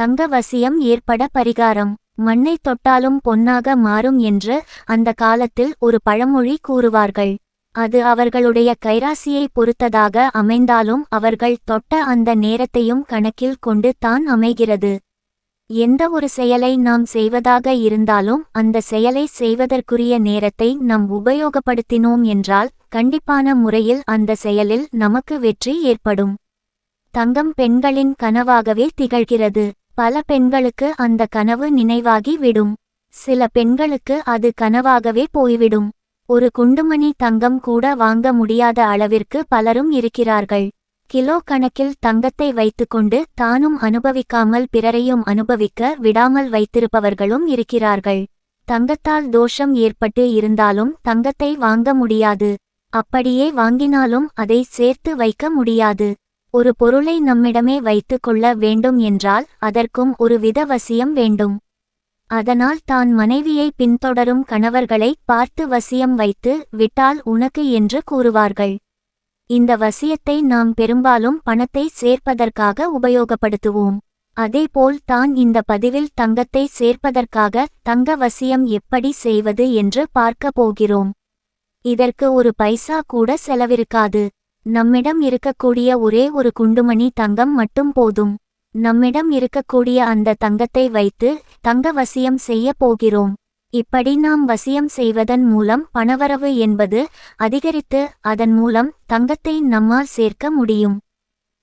தங்க வசியம் ஏற்பட பரிகாரம். மண்ணை தொட்டாலும் பொன்னாக மாறும் என்று அந்த காலத்தில் ஒரு பழமொழி கூறுவார்கள். அது அவர்களுடைய கைராசியை பொறுத்ததாக அமைந்தாலும் அவர்கள் தொட்ட அந்த நேரத்தையும் கணக்கில் கொண்டு தான் அமைகிறது. எந்த ஒரு செயலை நாம் செய்வதாக இருந்தாலும் அந்த செயலை செய்வதற்குரிய நேரத்தை நாம் உபயோகப்படுத்தினோம் என்றால் கண்டிப்பான முறையில் அந்த செயலில் நமக்கு வெற்றி ஏற்படும். தங்கம் பெண்களின் கனவாகவே திகழ்கிறது. பல பெண்களுக்கு அந்த கனவு நினைவாகி விடும். சில பெண்களுக்கு அது கனவாகவே போய்விடும். ஒரு குண்டுமணி தங்கம் கூட வாங்க முடியாத அளவிற்கு பலரும் இருக்கிறார்கள். கிலோ கணக்கில் தங்கத்தை வைத்துக்கொண்டு தானும் அனுபவிக்காமல் பிறரையும் அனுபவிக்க விடாமல் வைத்திருப்பவர்களும் இருக்கிறார்கள். தங்கத்தால் தோஷம் ஏற்பட்டு இருந்தாலும் தங்கத்தை வாங்க முடியாது. அப்படியே வாங்கினாலும் அதை சேர்த்து வைக்க முடியாது. ஒரு பொருளை நம்மிடமே வைத்துக் கொள்ள வேண்டும் என்றால் அதற்கும் ஒரு வித வசியம் வேண்டும். அதனால் தான் மனைவியை பின்தொடரும் கணவர்களை பார்த்து வசியம் வைத்து விட்டால் உனக்கு என்று கூறுவார்கள். இந்த வசியத்தை நாம் பெரும்பாலும் பணத்தை சேர்ப்பதற்காக உபயோகப்படுத்துவோம். அதேபோல் தான் இந்த பதிவில் தங்கத்தை சேர்ப்பதற்காக தங்க வசியம் எப்படி செய்வது என்று பார்க்க போகிறோம். இதற்கு ஒரு பைசா கூட செலவிருக்காது. நம்மிடம் இருக்கக்கூடிய ஒரே ஒரு குண்டுமணி தங்கம் மட்டும் போதும். நம்மிடம் இருக்கக்கூடிய அந்த தங்கத்தை வைத்து தங்க வசியம் செய்ய போகிறோம். இப்படி நாம் வசியம் செய்வதன் மூலம் பணவரவு என்பது அதிகரித்து அதன் மூலம் தங்கத்தை நம்மால் சேர்க்க முடியும்.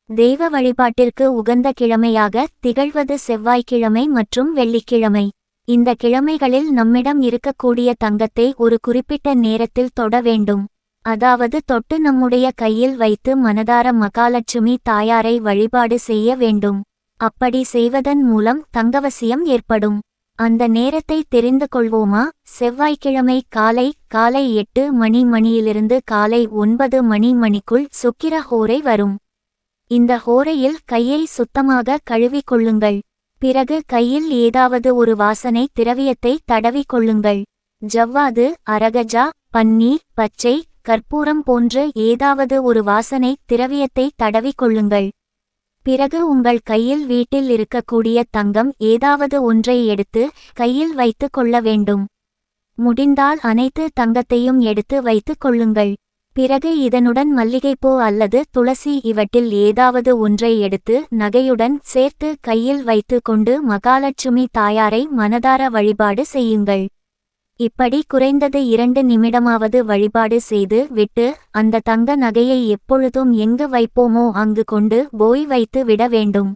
தெய்வ வழிபாட்டிற்கு உகந்த கிழமையாக திகழ்வது செவ்வாய்க்கிழமை மற்றும் வெள்ளிக்கிழமை. இந்த கிழமைகளில் நம்மிடம் இருக்கக்கூடிய தங்கத்தை ஒரு குறிப்பிட்ட நேரத்தில் தொட வேண்டும். அதாவது தொட்டு நம்முடைய கையில் வைத்து மனதார மகாலட்சுமி தாயாரை வழிபாடு செய்ய வேண்டும். அப்படி செய்வதன் மூலம் தங்கவசியம் ஏற்படும். அந்த நேரத்தை தெரிந்து கொள்வோமா? செவ்வாய்க்கிழமை காலை காலை எட்டு மணி மணியிலிருந்து காலை ஒன்பது மணி மணிக்குள் சுக்கிர ஹோரை வரும். இந்த ஹோரையில் கையை சுத்தமாக கழுவிக் கொள்ளுங்கள். பிறகு கையில் ஏதாவது ஒரு வாசனை திரவியத்தை தடவிக் கொள்ளுங்கள். ஜவ்வாது அரகஜா பன்னீர் பச்சை கற்பூரம் போன்ற ஏதாவது ஒரு வாசனை திரவியத்தை தடவிக் கொள்ளுங்கள் பிறகு உங்கள் கையில் வீட்டில் இருக்கக்கூடிய தங்கம் ஏதாவது ஒன்றை எடுத்து கையில் வைத்துக் கொள்ள வேண்டும். முடிந்தால் அனைத்து தங்கத்தையும் எடுத்து வைத்துக் கொள்ளுங்கள். பிறகு இதனுடன் மல்லிகைப்பூ அல்லது துளசி இவற்றில் ஏதாவது ஒன்றை எடுத்து நகையுடன் சேர்த்து கையில் வைத்து கொண்டு மகாலட்சுமி தாயாரை மனதார வழிபாடு செய்யுங்கள். இப்படி குறைந்தது இரண்டு நிமிடமாவது வழிபாடு செய்து விட்டு அந்த தங்க நகையை எப்பொழுதும் எங்கு வைப்போமோ அங்கு கொண்டு போய் வைத்து விட வேண்டும்.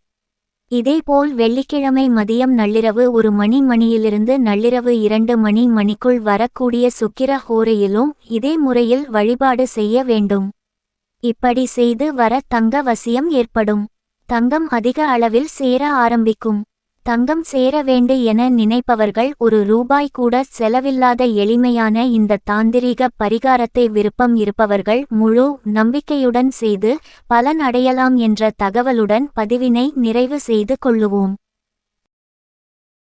இதேபோல் வெள்ளிக்கிழமை மதியம் நள்ளிரவு ஒரு மணி மணியிலிருந்து நள்ளிரவு இரண்டு மணி மணிக்குள் வரக்கூடிய சுக்கிர ஹோரையிலும் இதே முறையில் வழிபாடு செய்ய வேண்டும். இப்படி செய்து வர தங்க வசியம் ஏற்படும். தங்கம் அதிக அளவில் சேர ஆரம்பிக்கும். தங்கம் சேர வேண்டு என நினைப்பவர்கள் ஒரு ரூபாய் கூட செலவில்லாத எளிமையான இந்த தாந்திரீக பரிகாரத்தை விருப்பம் இருப்பவர்கள் முழு நம்பிக்கையுடன் செய்து பலன் அடையலாம் என்ற தகவலுடன் பதிவினை நிறைவு செய்து கொள்ளுவோம்.